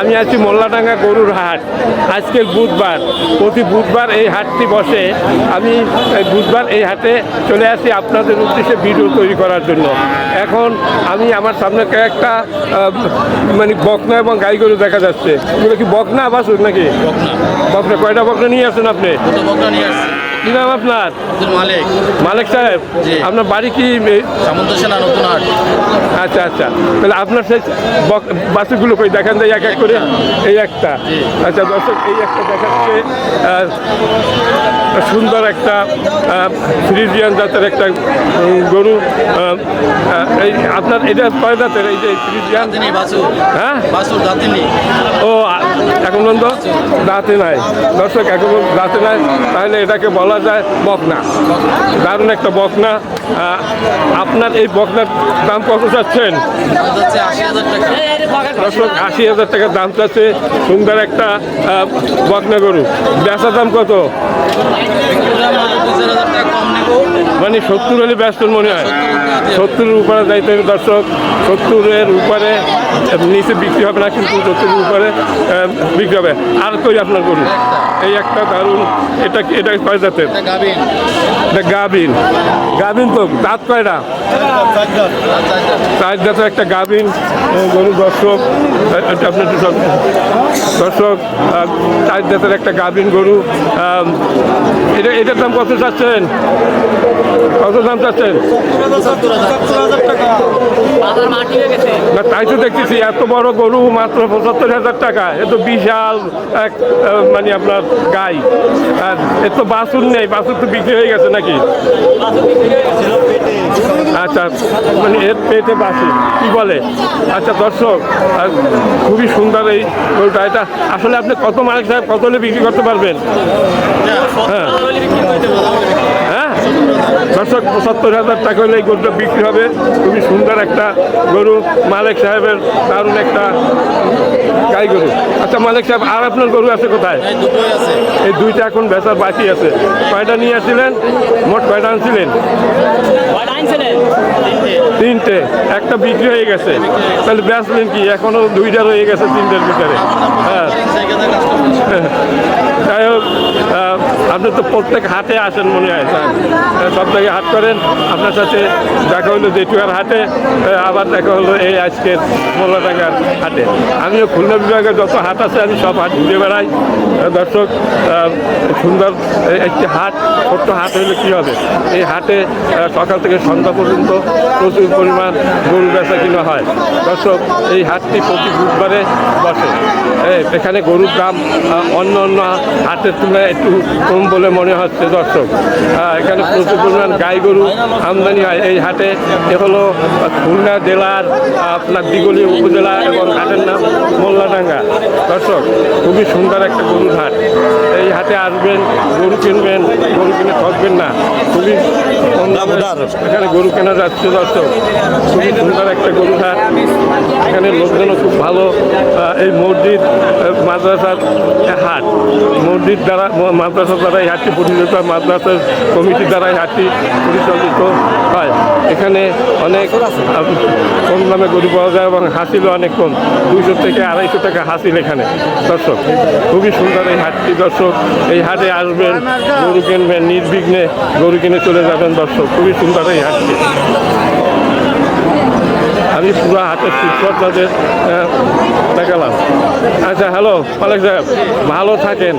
আমি আছি মোল্লাডাঙ্গা গরুর হাট। আজকে বুধবার। প্রতি বুধবার এই হাটটি বসে। আমি বুধবার এই হাটে চলে আসি আপনাদের উদ্দেশ্যে ভিডিও তৈরি করার জন্য। এখন আমি আমার সামনে একটা মানে বকনা এবং গাই গরু দেখা যাচ্ছে। এগুলো কি বকনা বাসুর নাকি? বকনা। কয়টা বকনা নিয়ে আসেন আপনি? বকরা নিয়ে কি নাম আপনার? আব্দুল মালিক। মালিক সাহেব আপনার বাড়ি কি সামন্ত সেনা নতুন হাট আচ্ছা আচ্ছা। তাহলে আপনার সেই বাসগুলো কই দেখান দেয় এক এক করে। এই একটা। আচ্ছা দর্শক এই একটা দেখাচ্ছে সুন্দর একটা ফ্রিজিয়ান জাতের একটা গরু এই আপনার এটা কয় জাতের? এই যে ফ্রিজিয়ান? হ্যাঁ? ও এখন পর্যন্ত দাঁতে নাই। দর্শক এখন দাঁতে নাই। তাহলে এটাকে বলা যায় বকনা। দারুণ একটা বকনা। আপনার এই বকনার দাম কত চাচ্ছেন? দর্শক, আশি হাজার টাকা দাম চাচ্ছে সুন্দর একটা বকনা গরু। বেচার দাম কত? মানে সত্তর হলে ব্যস্ত মনে হয়। সত্তরের উপরে যাইতে হবে দর্শক। সত্তরের উপরে নিচে বিক্রি হবে না, কিন্তু সত্তরের উপরে বিক্রি হবে। আর কই আপনার গরু? এই একটা দারুণ, এটা এটা কয় জাতের? এটা গাভিন এটা গাবিন গাবিন তো দাঁত কয়টা? চার দাঁতের একটা গাবিন গরু দর্শক দর্শক আহ, চার দাঁতের একটা গাবিন গরু। আহ, এটা এটার দাম কত চাচ্ছেন? কত দাম চাচ্ছেন? তাই তো দেখতেছি, এত বড় গরু মাত্র পঁচাত্তর হাজার টাকা। এ তো বিশাল এক মানে আপনার গাই। আর এ তো বাছুর নেই, বাছুর তো বিক্রি হয়ে গেছে নাকি? আচ্ছা মানে এর পেটে বাসি কি বলে? আচ্ছা দর্শক খুবই সুন্দর এই গরুটা। এটা আসলে আপনি কত মালিক সাহেব, কত হলে বিক্রি করতে পারবেন হ্যাঁ হ্যাঁ দর্শক পঁচাত্তর হাজার টাকা হলে এই গরুটা বিক্রি হবে। খুবই সুন্দর একটা গরু মালিক সাহেবের দারুণ একটা গাই গরু। আচ্ছা মালিক সাহেব আর আপনার গরু আছে কোথায়? এই দুটোই আছে। এই দুইটা এখন বেচার বাকি আছে। কয়টা নিয়ে আসছিলেন? মোট কয়টা আনছিলেন? তিনটে। একটা বিক্রি হয়ে গেছে। তাহলে বেচলেন কি? এখনও দুইটা রয়ে গেছে তিনটের ভিতরে। হ্যাঁ। যাই হোক আপনি তো প্রত্যেক হাটে আসেন মনে হয় আহ, সব জায়গায় হাট করেন। আপনার সাথে দেখা হলো জেটুয়ার হাটে আবার দেখা হলো এই আজকের মোল্লাডাঙ্গার হাটে আমিও খুলনা বিভাগের যত হাট আছে, আমি সব হাট ঘুরে বেড়াই। দর্শক সুন্দর একটি হাট ছোট্ট হাট হলে কী হবে? এই হাটে সকাল থেকে সন্ধ্যা পর্যন্ত প্রচুর পরিমাণ গরু বেচা কিনা হয়। দর্শক, এই হাটটি প্রতি বুধবারে বসে। এখানে গরুর দাম অন্য অন্য হাটের তুলনায় একটু কম বলে মনে হচ্ছে দর্শক। এখানে প্রচুর পরিমাণ গাই গরু আমদানি হয় এই হাটে। এ হলো খুলনা জেলার, আপনার দিগলি উপজেলা এবং হাটের নাম মোল্লাডাঙ্গা। দর্শক, খুবই সুন্দর একটা গরুর হাট। এই হাটে আসবেন, গরু কিনবেন, গরু কিনে ঠকবেন না। খুবই এখানে গরু কেনা যাচ্ছে দর্শক। খুবই সুন্দর একটা গরু হাট। এখানে লোকজনও খুব ভালো। এই মসজিদ মাদ্রাসার হাট। মসজিদ দ্বারা মাদ্রাসা দ্বারা এই হাটটি পরিচালিত হয়। মাদ্রাসার কমিটির দ্বারা এই হাটটি পরিচালিত হয়। এখানে অনেক কম দামে গরু পাওয়া যায় এবং হাসিলও অনেক কম। দুইশো থেকে আড়াইশো টাকা হাসিল এখানে। দর্শক খুবই সুন্দর এই হাটটি। দর্শক এই হাটে আসবেন গরু কিনবেন নির্বিঘ্নে গরু কিনে চলে যাবেন দর্শক। খুবই সুন্দর এই হাটটি। আমি পুরো হাতে চিত্র তাদের দেখালাম। আচ্ছা হ্যালো মালিক সাহেব ভালো থাকেন।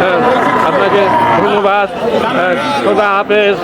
হ্যাঁ, আপনাকে ধন্যবাদ। খোদা হাফেজ।